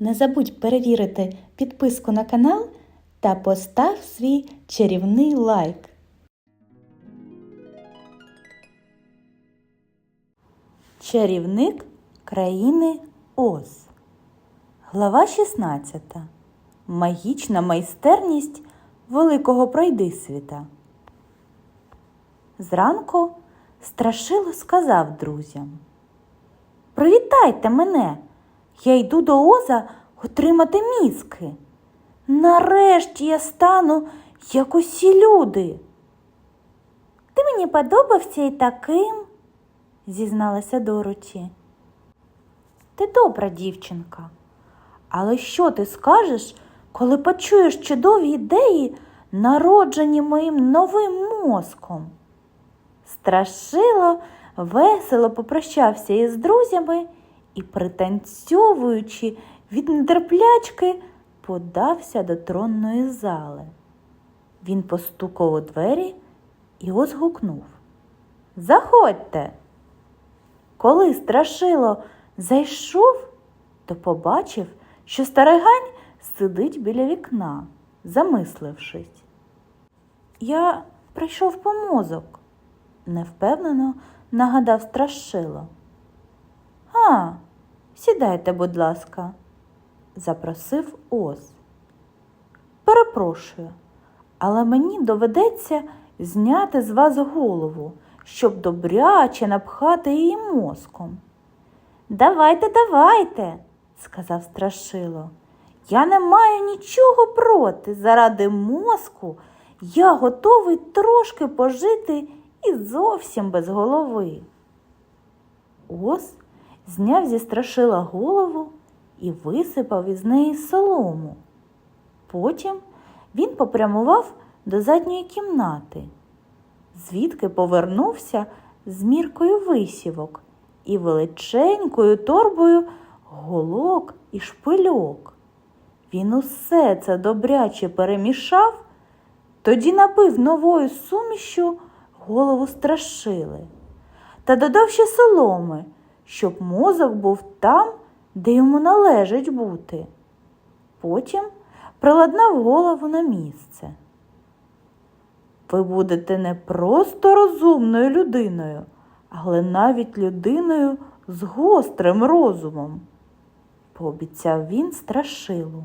Не забудь перевірити підписку на канал та постав свій чарівний лайк. Чарівник країни Оз. Глава 16. Магічна майстерність великого пройдисвіта. Зранку страшило сказав друзям. Привітайте мене! Я йду до Оза отримати мізки. Нарешті я стану, як усі люди. Ти мені подобався і таким, зізналася Дороті. Ти добра дівчинка. Але що ти скажеш, коли почуєш чудові ідеї, народжені моїм новим мозком? Страшило, весело попрощався із друзями і, пританцьовуючи від нетерплячки, подався до тронної зали. Він постукав у двері і озгукнув Заходьте. Коли страшило зайшов, то побачив, що старигань сидить біля вікна, замислившись. Я прийшов по мозок, невпевнено нагадав страшило. Сідайте, будь ласка, запросив Оз. Перепрошую, але мені доведеться зняти з вас голову, щоб добряче напхати її мозком. Давайте, давайте, сказав страшило. Я не маю нічого проти. Заради мозку я готовий трошки пожити і зовсім без голови. Оз зняв зі страшила голову і висипав із неї солому. Потім він попрямував до задньої кімнати, звідки повернувся з міркою висівок і величенькою торбою голок і шпильок. Він усе це добряче перемішав, тоді напив новою сумішю голову страшили та додав ще соломи, щоб мозок був там, де йому належить бути. Потім приладнав голову на місце. Ви будете не просто розумною людиною, але навіть людиною з гострим розумом, пообіцяв він страшилу,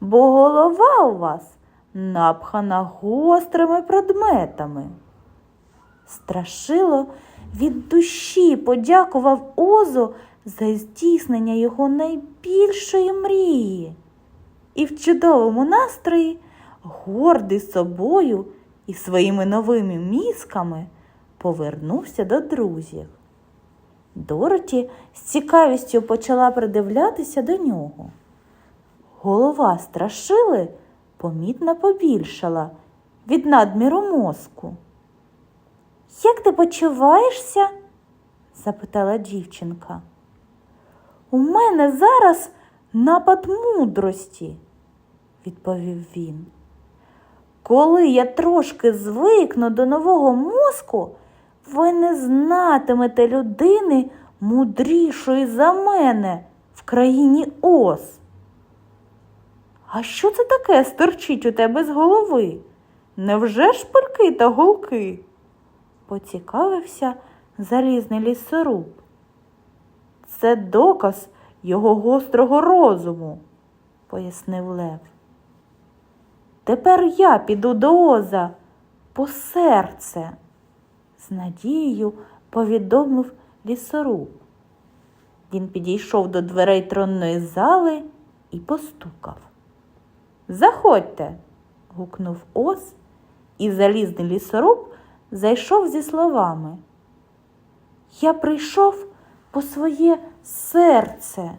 бо голова у вас напхана гострими предметами. Страшило від душі подякував Озу за здійснення його найбільшої мрії. І в чудовому настрої, гордий собою і своїми новими мізками, повернувся до друзів. Дороті з цікавістю почала придивлятися до нього. Голова страшили помітно побільшала від надміру мозку. Як ти почуваєшся? запитала дівчинка. У мене зараз напад мудрості, відповів він. Коли я трошки звикну до нового мозку, ви не знатимете людини мудрішої за мене в країні Оз. А що це таке стерчить у тебе з голови? Невже ж пальки та голки? Поцікавився залізний лісоруб. Це доказ його гострого розуму, пояснив Лев. Тепер я піду до Оза по серце, з надією повідомив лісоруб. Він підійшов до дверей тронної зали і постукав. Заходьте, гукнув Оз, і залізний лісоруб зайшов зі словами. Я прийшов по своє серце.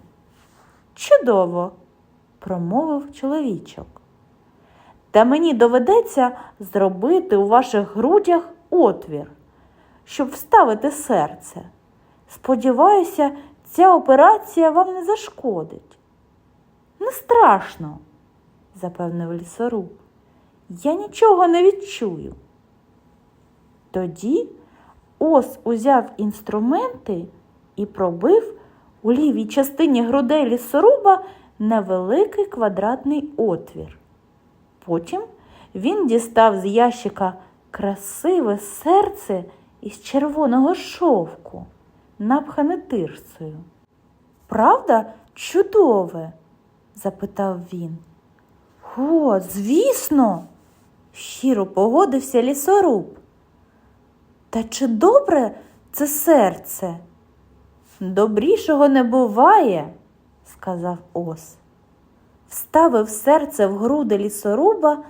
Чудово, промовив чоловічок. Та мені доведеться зробити у ваших грудях отвір, щоб вставити серце. Сподіваюся, ця операція вам не зашкодить. Не страшно, запевнив лісоруб. Я нічого не відчую. Тоді Ос узяв інструменти і пробив у лівій частині грудей лісоруба невеликий квадратний отвір. Потім він дістав з ящика красиве серце із червоного шовку, напхане тирсою. Правда, чудове? запитав він. О, звісно, щиро погодився лісоруб. Та чи добре це серце? Добрішого не буває, сказав Ос. Вставив серце в груди лісоруба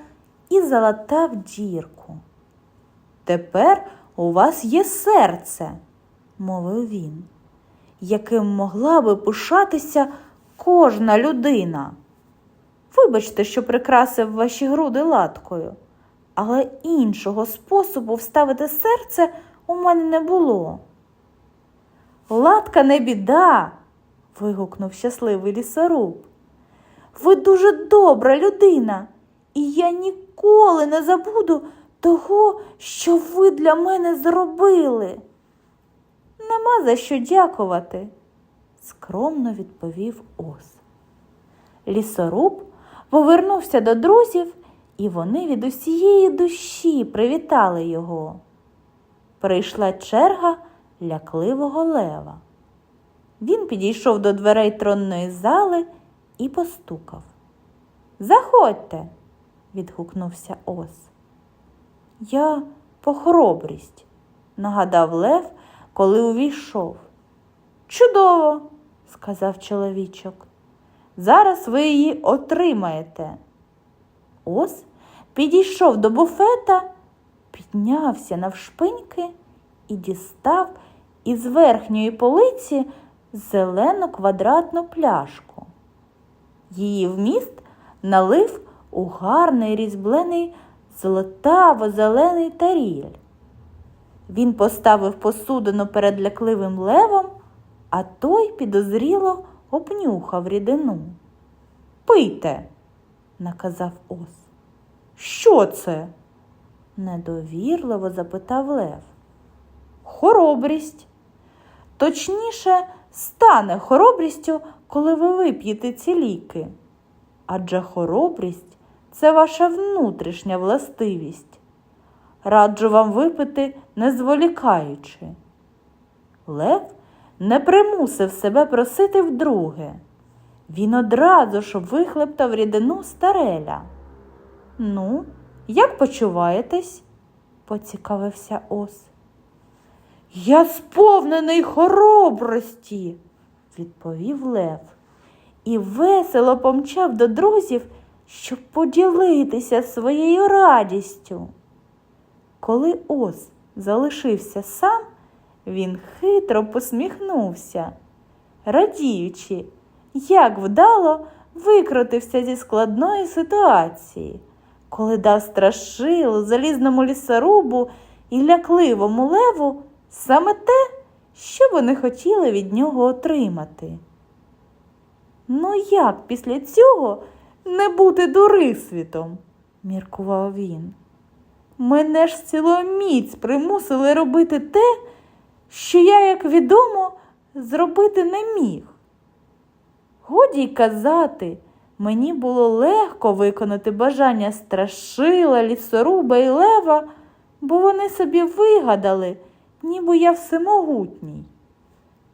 і залатав дірку. Тепер у вас є серце, мовив він, яким могла би пишатися кожна людина. Вибачте, що прикрасив ваші груди латкою, але іншого способу вставити серце у мене не було. Латка не біда. вигукнув щасливий лісоруб. Ви дуже добра людина, і я ніколи не забуду того, що ви для мене зробили. Нема за що дякувати, скромно відповів Ос. Лісоруб повернувся до друзів, і вони від усієї душі привітали його. Прийшла черга лякливого лева. Він підійшов до дверей тронної зали і постукав. Заходьте, відгукнувся Ос. Я по хоробрість, нагадав Лев, коли увійшов. Чудово, сказав чоловічок. Зараз ви її отримаєте. Ос підійшов до буфета, піднявся навшпиньки і дістав із верхньої полиці зелену квадратну пляшку. Її вміст налив у гарний різьблений золотаво-зелений таріль. Він поставив посудину перед лякливим левом, а той підозріло обнюхав рідину. Пийте, наказав Ос. Що це? недовірливо запитав Лев. Хоробрість. Точніше, стане хоробрістю, коли ви вип'єте ці ліки. Адже хоробрість це ваша внутрішня властивість. Раджу вам випити, не зволікаючи. Лев не примусив себе просити вдруге. Він одразу ж вихлептав рідину стареля. Ну, як почуваєтесь? поцікавився Ос. Я сповнений хоробрості, відповів Лев, і весело помчав до друзів, щоб поділитися своєю радістю. Коли Ос залишився сам, він хитро посміхнувся, радіючи, як вдало викрутився зі складної ситуації, коли дав страшилу залізному лісорубу і лякливому леву саме те, що вони хотіли від нього отримати. Ну, як після цього не бути дурисвітом, міркував він. Мене ж ціломіць примусили робити те, що я, як відомо, зробити не міг. Годі й казати, мені було легко виконати бажання страшила, лісоруба і лева, бо вони собі вигадали, ніби я всемогутній.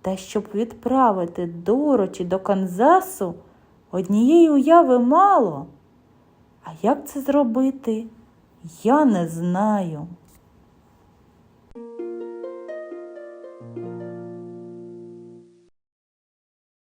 Та щоб відправити Дороті до Канзасу, однієї уяви мало. А як це зробити, я не знаю.